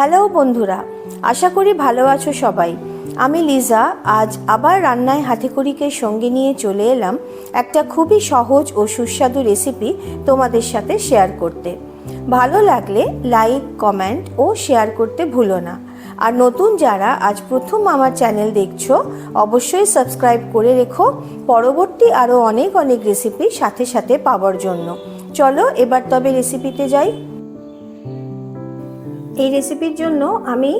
Hello বন্ধুরা, আশা করি ভালো আছো সবাই। আমি লিজা, আজ আবার রান্নায় হাতেখড়িকে সঙ্গে নিয়ে চলে এলাম একটা খুবই সহজ ও সুস্বাদু রেসিপি তোমাদের সাথে শেয়ার করতে। ভালো লাগলে লাইক, কমেন্ট ও শেয়ার করতে ভুলো না। আর নতুন যারা আজ প্রথম আমার চ্যানেল দেখছ, অবশ্যই সাবস্ক্রাইব করে রেখো। পরবর্তী আরও অনেক অনেক রেসিপি সাথে সাথে পাওয়ার জন্য। চলো এবার তবে রেসিপিতে যাই। এই রেসিপির জন্য আমি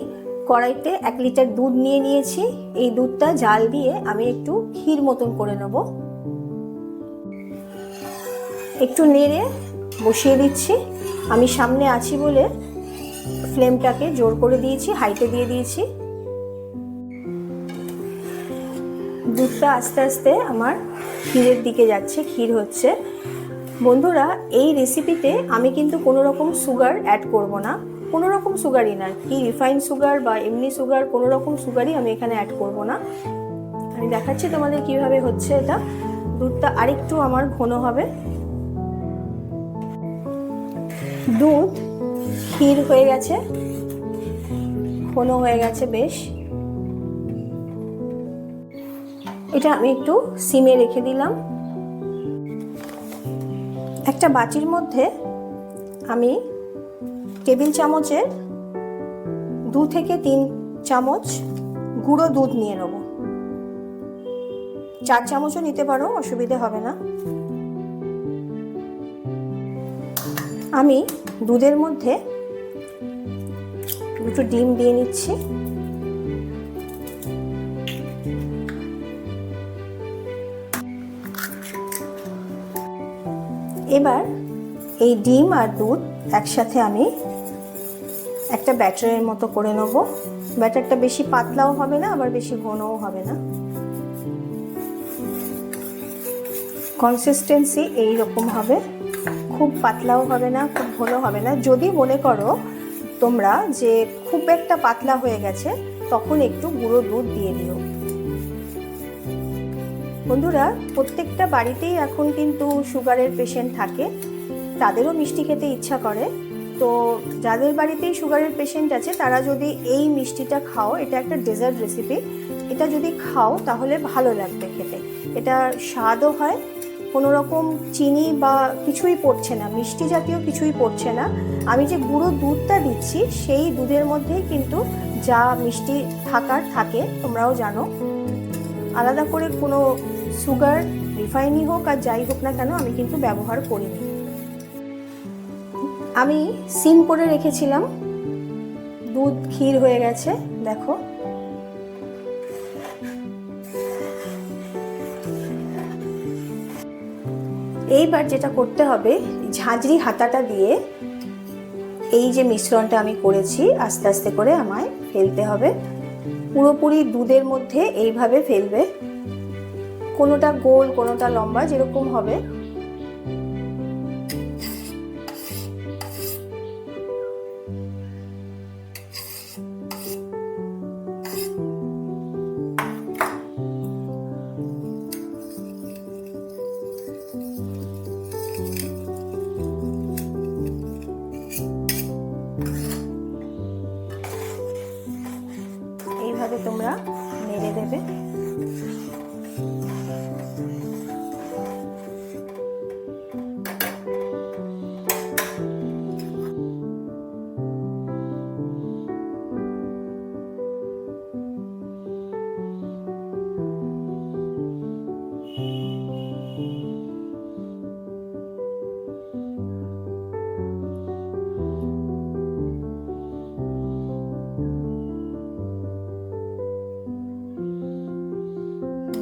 কড়াইতে এক লিটার দুধ নিয়ে নিয়েছি। এই দুধটা জাল দিয়ে আমি একটু ক্ষীর মতন করে নেব। একটু নেড়ে বসিয়ে দিচ্ছি। আমি সামনে আছি বলে ফ্লেমটাকে জোর করে দিয়েছি, হাইতে দিয়ে দিয়েছি। দুধটা আস্তে আস্তে আমার ক্ষীরের দিকে যাচ্ছে, ক্ষীর হচ্ছে। বন্ধুরা, এই রেসিপিতে আমি কিন্তু কোনো রকম সুগার অ্যাড করব না। কোনো রকম সুগারই না কি রিফাইন সুগার বা এমনি সুগার কোনো রকম সুগারই আমি এখানে অ্যাড করব না। আমি দেখাচ্ছি তোমাদের কীভাবে হচ্ছে এটা। দুধটা আরেকটু আমার ঘন হবে। দুধ ক্ষীর হয়ে গেছে। ঘন হয়ে গেছে বেশ। এটা আমি একটু সিমে রেখে দিলাম। একটা বাটির মধ্যে আমি টেবিল চামচের দু থেকে তিন চামচ গুঁড়ো দুধ নিয়ে নেব। চার চামচও নিতে পারো, অসুবিধে হবে না। আমি দুধের মধ্যে দুটো ডিম দিয়ে নিচ্ছি। এবার এই ডিম আর দুধ একসাথে আমি একটা ব্যাটারের মতো করে নেব। ব্যাটারটা বেশি পাতলাও হবে না, আবার বেশি ঘনও হবে না। কনসিস্টেন্সি এই রকম হবে। খুব পাতলাও হবে না, খুব ঘন হবে না। যদি মনে করো তোমরা যে খুব একটা পাতলা হয়ে গেছে, তখন একটু গুঁড়ো দুধ দিয়ে দিও। বন্ধুরা, প্রত্যেকটা বাড়িতেই এখন কিন্তু সুগারের পেশেন্ট থাকে। তাদেরও মিষ্টি খেতে ইচ্ছা করে। তো যাদের বাড়িতেই সুগারের পেশেন্ট আছে, তারা যদি এই মিষ্টিটা খাও, এটা একটা ডেজার্ট রেসিপি এটা যদি খাও, তাহলে ভালো লাগবে খেতে। এটা স্বাদও হয়, কোনো রকম চিনি বা কিছুই পড়ছে না, মিষ্টি জাতীয় কিছুই পড়ছে না। আমি যে গুঁড়ো দুধটা দিচ্ছি, সেই দুধের মধ্যেই কিন্তু যা মিষ্টি থাকার থাকে, তোমরাও জানো। আলাদা করে কোনো সুগার রিফাইনই হোক আর যাই হোক না কেন, আমি কিন্তু ব্যবহার করিনি। আমি সিম করে রেখেছিলাম। দুধ ক্ষীর হয়ে গেছে, দেখো। এইবার যেটা করতে হবে, ঝাঁঝরি হাতাটা দিয়ে এই যে মিশ্রণটা আমি করেছি, আস্তে আস্তে করে আমায় ফেলতে হবে। পুরোপুরি দুধের মধ্যে এইভাবে ফেলবে। কোনোটা গোল, কোনোটা লম্বা, যেরকম হবে।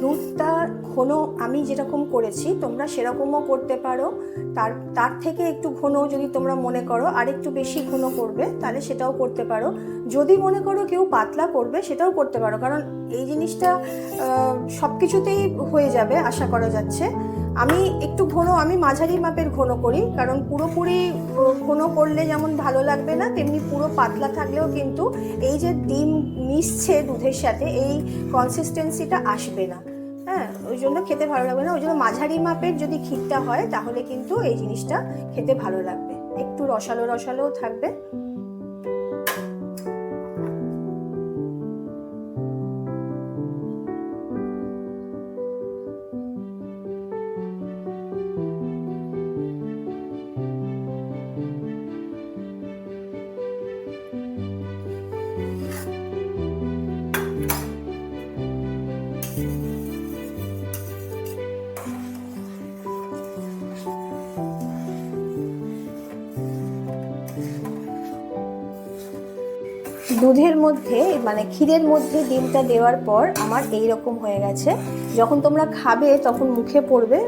দুধটা ঘন আমি যেরকম করেছি, তোমরা সেরকমও করতে পারো। তার তার থেকে একটু ঘন যদি তোমরা মনে করো আর একটু বেশি ঘন করবে, তাহলে সেটাও করতে পারো। যদি মনে করো কেউ পাতলা করবে, সেটাও করতে পারো। কারণ এই জিনিসটা সব কিছুতেই হয়ে যাবে, আশা করা যাচ্ছে। আমি একটু ঘন, আমি মাঝারি মাপের ঘন করি, কারণ পুরোপুরি ঘন করলে যেমন ভালো লাগবে না, তেমনি পুরো পাতলা থাকলেও কিন্তু এই যে ডিম মিশছে দুধের সাথে, এই কনসিস্টেন্সিটা আসবে না। হ্যাঁ ওই জন্য খেতে ভালো লাগবে না। ওই জন্য মাঝারি মাপের যদি ক্ষীরটা হয়, তাহলে কিন্তু এই জিনিসটা খেতে ভালো লাগবে। একটু রসালো রসালোও থাকবে। দুধের মধ্যে মানে ক্ষীরের মধ্যে ডিমটা দেওয়ার পর আমার এই রকম হয়ে গেছে। যখন তোমরা খাবে, তখন মুখে পড়বে,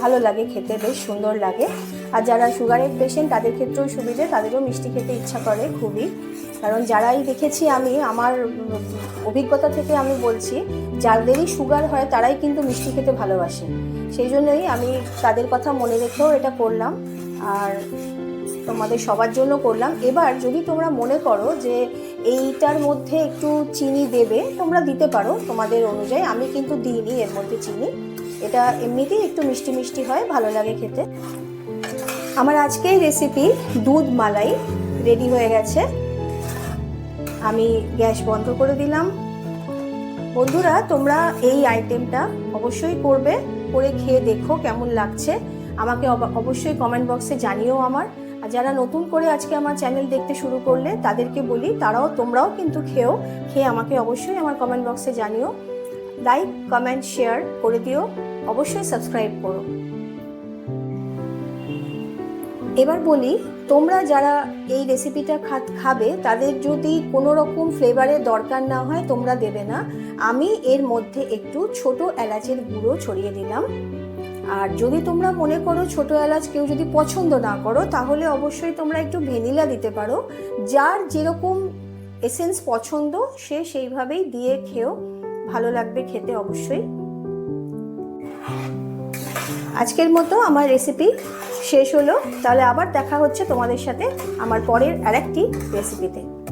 ভালো লাগে খেতে, বেশ সুন্দর লাগে। আর যারা সুগারের পেশেন্ট তাদের ক্ষেত্রেও সুবিধে, তাদেরও মিষ্টি খেতে ইচ্ছা করে খুবই। কারণ যারাই দেখেছি আমি, আমার অভিজ্ঞতা থেকে আমি বলছি, যাদেরই সুগার হয়, তারাই কিন্তু মিষ্টি খেতে ভালোবাসে। সেই জন্যই আমি তাদের কথা মনে রেখেও এটা করলাম। আর তোমাদের সবার জন্য করলাম। এবার যদি তোমরা মনে করো যে এইটার মধ্যে একটু চিনি দেবে, তোমরা দিতে পারো তোমাদের অনুযায়ী। আমি কিন্তু দিইনি, এর মধ্যে চিনি। এটা এমনিতেই একটু মিষ্টি মিষ্টি হয়, ভালো লাগে খেতে। আমার আজকের রেসিপি দুধ মালাই রেডি হয়ে গেছে। আমি গ্যাস বন্ধ করে দিলাম। বন্ধুরা, তোমরা এই আইটেমটা অবশ্যই করবে, করে খেয়ে দেখো কেমন লাগছে। আমাকে অব- অবশ্যই কমেন্ট বক্সে জানিও আমার। আর যারা নতুন করে আজকে আমার চ্যানেল দেখতে শুরু করলে তাদেরকে বলি, তারাও তোমরাও কিন্তু খেও। খেয়ে আমাকে অবশ্যই আমার কমেন্ট বক্সে জানিও। লাইক কমেন্ট শেয়ার করে দিও। অবশ্যই সাবস্ক্রাইব করো। এবার বলি, তোমরা যারা এই রেসিপিটা খাবে, তাদের যদি কোনো রকম ফ্লেভারের দরকার না হয়, তোমরা দেবে না। আমি এর মধ্যে একটু ছোট এলাচের গুঁড়ো ছড়িয়ে দিলাম। আর যদি তোমরা মনে করো ছোট এলাচ কেউ যদি পছন্দ না করো, তাহলে অবশ্যই তোমরা একটু ভ্যানিলা দিতে পারো। যার যেরকম এসেন্স পছন্দ, সে সেইভাবেই দিয়ে খেও। ভালো লাগবে খেতে অবশ্যই। আজকের মতো আমার রেসিপি শেষ হলো। তাহলে আবার দেখা হচ্ছে তোমাদের সাথে আমার পরের আরেকটি রেসিপিতে